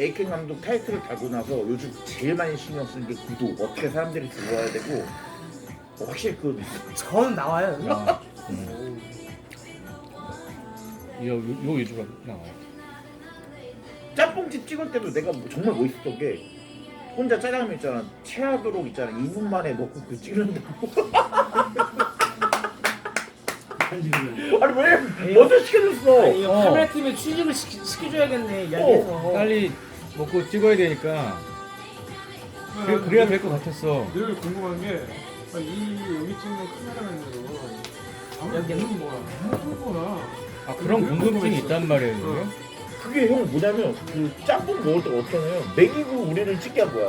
에이켄 감독 타이틀을 달고 나서 요즘 제일 많이 신경 쓰는 게 구도 어떻게 사람들이 들어와야 되고 어, 확실히 있어. 전 나와요. 야, 음. 이거 요, 요 위주가 나와. 짬뽕집 찍을 때도 내가 뭐 정말 멋있었던 게 혼자 짜장면 있잖아 체하도록 있잖아 2분 만에 먹고 그 찍는다고 아니 왜 먼저 시켜줬어 이거 어. 카메라 팀에 취직을 시키, 시켜줘야겠네 이야기해서. 빨리 먹고 찍어야 되니까 그, 그래야 될 것 같았어. 늘 궁금한 게, 아, 이 여기 찍는 카메라맨으로 아무리 여기. 거야. 거나. 아 그런 궁금증이 있단 말이에요. 이게? 그게 형 뭐냐면 그 짬뽕 먹을 때 어떠냐면 먹이고 우리를 찍게 한 거야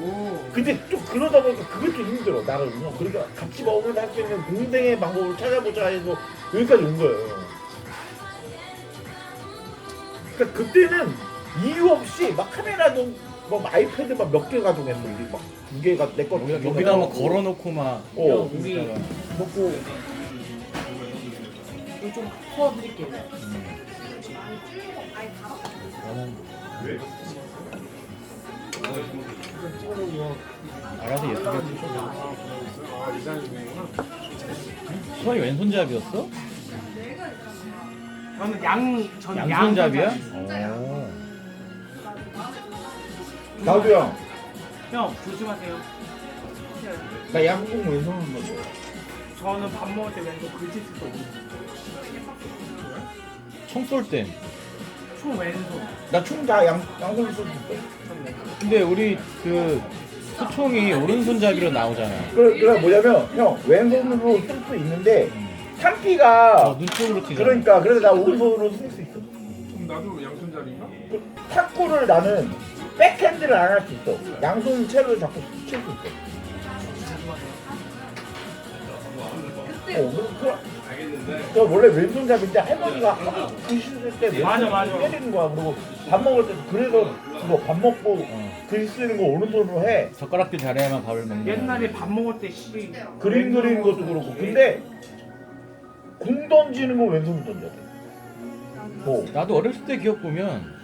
오. 근데 또 그러다 보니까 그게 좀 힘들어 형 그러니까 같이 먹으면서 할 수 있는 공생의 방법을 찾아보자 해서 여기까지 온 거예요 그러니까 그때는 이유 없이 막 카메라도 뭐 아이패드 막 몇 개 가져갔어 우리 막두 개가 내거 여기다, 여기다 막 걸어놓고 막 어 우리. 먹고 이거 좀 퍼드릴게요. 나는 알아서 예쁘게 찍어. 아, 이상이구나. 수환이 왼손잡이였어? 저는 양, 전 양손잡이야? 양손잡이. 어. 나도 형나 형 조심하세요. 양궁 왼손으로 넣어 저는 밥 먹을 때 왼손 글짓 쓸 거거든요. 총쏠 땐. 초 왼손. 나 총 다 양 양손으로 쏠수 있어 전 왼손. 근데 우리 그 소총이 오른손잡이로 나오잖아. 그래, 그래 뭐냐면 형 왼손으로 쓸 수 있는데 어, 눈 쪽으로 튀잖아. 그러니까 그래서 나 오른손으로 쓸 수 있어 그럼 나도 양손잡이인가? 그 탁구를 나는 백핸드를 안 할 수 있어 양손 채로 자꾸 칠 수 있어 어, 그, 그, 그 원래 왼손잡이인데 할머니가 하도 글씨 쓸때 맞아, 맞아. 때리는 거야 그리고 밥 먹을 때 그래서 그거 밥 먹고 어. 글씨 쓰는 거 오른손으로 해 젓가락질 잘해야만 밥을 먹는 거야. 옛날에 밥 먹을 때 씨. 그림 그리는 것도 그렇고 근데 공 던지는 거 왼손으로 던져야 돼 뭐. 나도 어렸을 때 기억 보면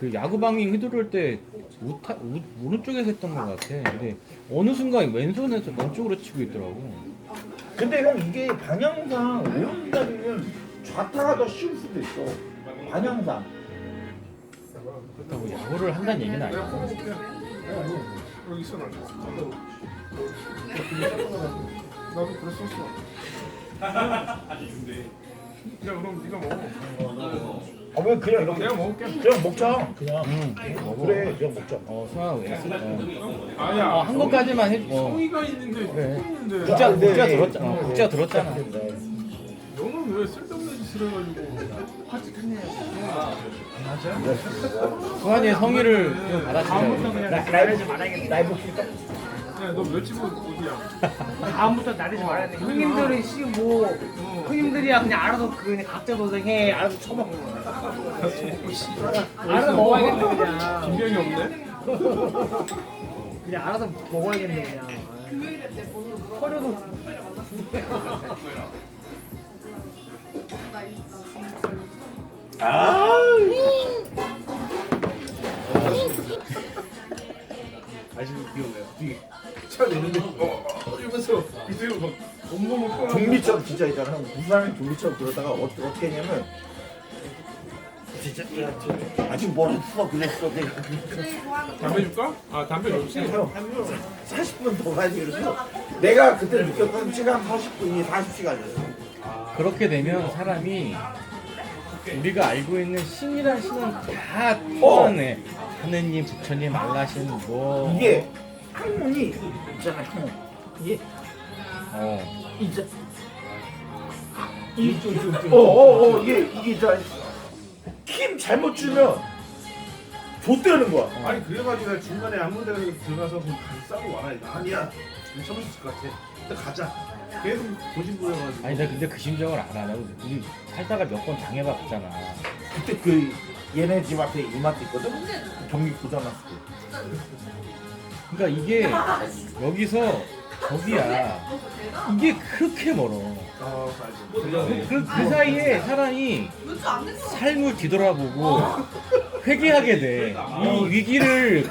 그 야구방이 휘두를 때 우타, 우, 오른쪽에서 했던 것 같아. 근데 어느 순간 왼손에서 왼쪽으로 치고 있더라고. 근데 형 이게 방향상 오른잡이면 좌타가 더 쉬울 수도 있어 방향상 그렇다고 야구를 한다는 얘기는 아니고. 먹어볼게. 여기 있어, 나. 나도 그랬었어. 야, 그럼 네가 먹어. 아 왜 그냥 이렇게 내가 먹을게. 그냥 먹자 그냥 응. 먹어. 그래 그냥 먹자 어, 수아 왜? 어, 아니야. 어, 한 것까지만 해. 어. 성의가 있는데, 그래. 있는데. 국자, 안 돼. 국자 들었잖아. 어, 국자 들었잖아. 너는 왜 쓸데없는 짓을 해가지고. 수환이의 성의를 좀 다음부터 받아치자. 그냥 라- 나르지 말아야겠네. 라이브 킬까? 야, 너 며칠 어디야? 다음부터 나르지 말아야겠네. 형님들은 씨뭐 형님들이야 그냥 알아서 그 그냥 각자 도생해 알아서 처먹어. 알아서 먹어야겠네 그냥. 김병이 없네? 그냥 알아서 먹어야겠네 그냥. 커려도 아 아직 귀여워요. 뒤에 차 내는데, 어, 어, 이러면서 밑에 막 온몸을 펴. 좀비처럼 진짜 있잖아 형 부산에 좀비처럼 그러다가 어떻게, 어떻게 했냐면 진짜 야, 저, 아직 멀었어 그랬어 내가 담배 줄까? 아, 담배? 형 40분 더 가야지 그래서 내가 그때 느꼈던 시간 40분이 40시간이었어 그렇게 되면 사람이 우리가 알고 있는 신이란 신은 다 어. 통하네. 하느님, 부처님, 알라신 뭐. 이게 학문이 있잖아 형 이게 어. 이제 어어어 이게 이게 있잖아 힘 잘못 주면 좆되는 거야 아니, 그래가지고 내가 중간에 아무 데나 들어가서 그냥 싸고 와라. 이거. 아니야. 참을 수 있을 것 같아. 일단 가자. 계속 고집부려가지고. 아니 나 근데 그 심정을 알아. 나 우리 살다가 몇 번 당해봤잖아. 그때 그 얘네 집 앞에 이마트 있거든 경기 고장났을 때 그러니까 이게 여기서 저기야. 이게 그렇게 멀어. 그, 그, 그 사이에 사람이 삶을 뒤돌아보고 회개하게 돼. 이 위기를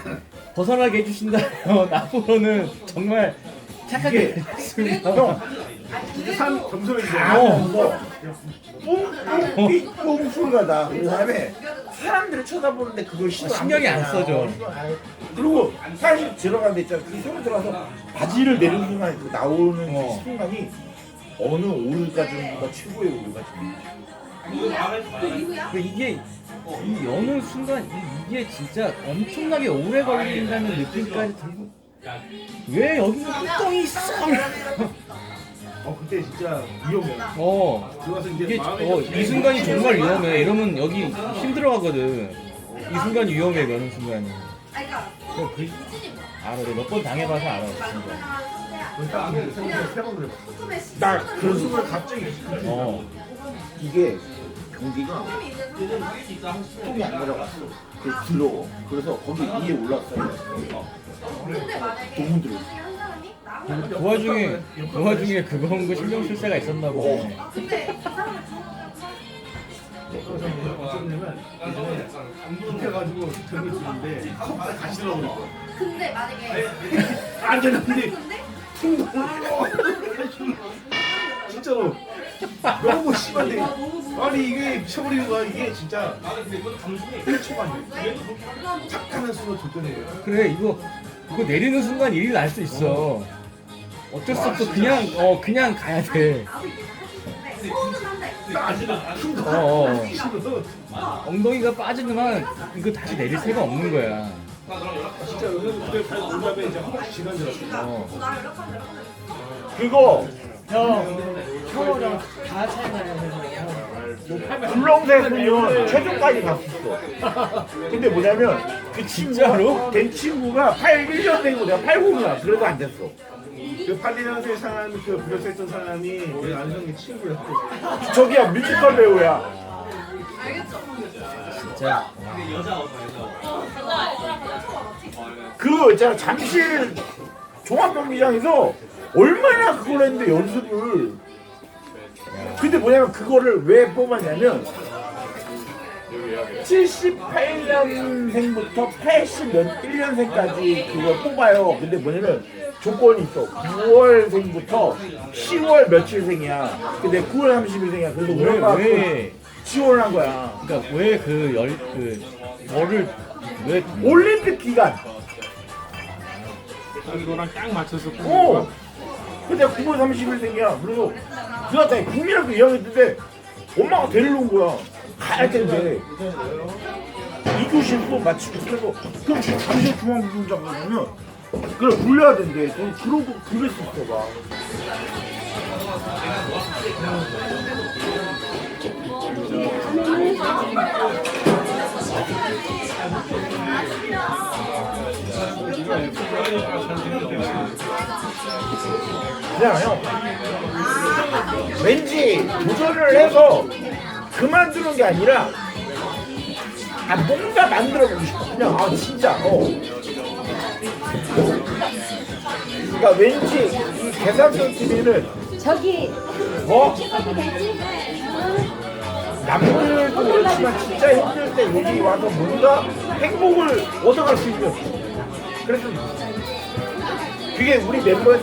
벗어나게 해주신다면 앞으로는 정말 착하게 됐습니다. 형 이게 산 점수를 다 어. 하면서 뿡뿡 삐뿡 소리가 나. 그 다음에 사람들이 쳐다보는데 그걸 신경 신경이 안 쓰잖아. 써져. 그리고 사실 들어간 데 있잖아. 그 소리 들어가서 바지를 내리는 순간 그 나오는 어. 그 순간이 어느 오르가즘보다 최고의 오르가즘. 그 이게 이 어느 순간 이- 이게 진짜 엄청나게 오래 걸린다는 느낌까지 들고 왜 여기는 뚜껑이 있어? 어 그때 진짜 위험해. 어 들어가서 이제 이게 마음에 어, 이 순간이 정말 위험해. 이러면 여기 힘들어가거든. 이 순간이 위험해 어느 순간이. 그, 그 알아. 내가 몇번 당해봐서 알아. 진짜. 세번 그래. 나 그런 그 순간 순간 갑자기 어. 이게 경기가 똥이 안 내려갔어. 그 들어. 그래서 거기 위에 올랐어요. 너무 들어. 그 와중에 그 와중에 그거 온거 신경 쓸 새가 있었나 보네. 그래서 어쩌 냐면 예전에 급해가지고 저기 있는데 컵에 거야. 근데 만약에 안 되는데 진짜로 너무 심한데 아니 이게 미쳐버리는 거야 이게 진짜 1초만이야 착하는 순간 줬더니 그래 이거 이거 내리는 순간 일이 날 수 있어. 어쩔 수 없어 그냥 어 그냥 가야 돼. 어, 어. 엉덩이가 빠지면 이거 다시 내릴 새가 없는 거야. 진짜 여기서 그때 잘 놀다가 이제 허벅지 지난 줄 알았어 어. 나를 연락하면 연락하면 그거 형 형이랑 다 차이 나요 불렁대군요 최종까지 갔었어. 근데 뭐냐면 그 친구로 된 친구가 8, 1년 되고 내가 8, 9년 그래도 안 됐어. 그 82년생 사람이 그 불렸했던 사람이 우리 안성의 친구였어 저기야 뮤지컬 배우야. 진짜. 그 있잖아 잠실 종합경기장에서 얼마나 그걸 했는데 연습을. 근데 뭐냐면 그거를 왜 뽑았냐면 78년생부터 80몇 1년생까지 그걸 뽑아요. 근데 뭐냐면 조건이 있어. 9월생부터 10월 며칠생이야. 근데 9월 30일생이야. 그래서 우리가 왜 왜? 지원을 한 거야. 그러니까 왜 그 열그 뭐를 왜 올림픽 기간. 이거랑 딱 맞춰서 어. 근데 9월 30일생이야. 그래서 그나다 국민학교 2학년 때인데 엄마가 데리러 온 거야. 가야. 2교시 수업 마치고 그래서 그럼 잠실 중앙부중장 가면 그걸 불려야 된대. 그- 그러고 그랬었어 봐. 그냥요. 왠지 도전을 해서 그만두는 게 아니라 아 뭔가 만들어 보고 싶어. 그냥 아 진짜 어. 그러니까 왠지 이 계산경 TV는 저기 어 찍어도 되지? 남들도 그렇지만 진짜 힘들 때 여기 와서 뭔가 행복을 얻어갈 수 있는 그래서 그게 우리 멤버의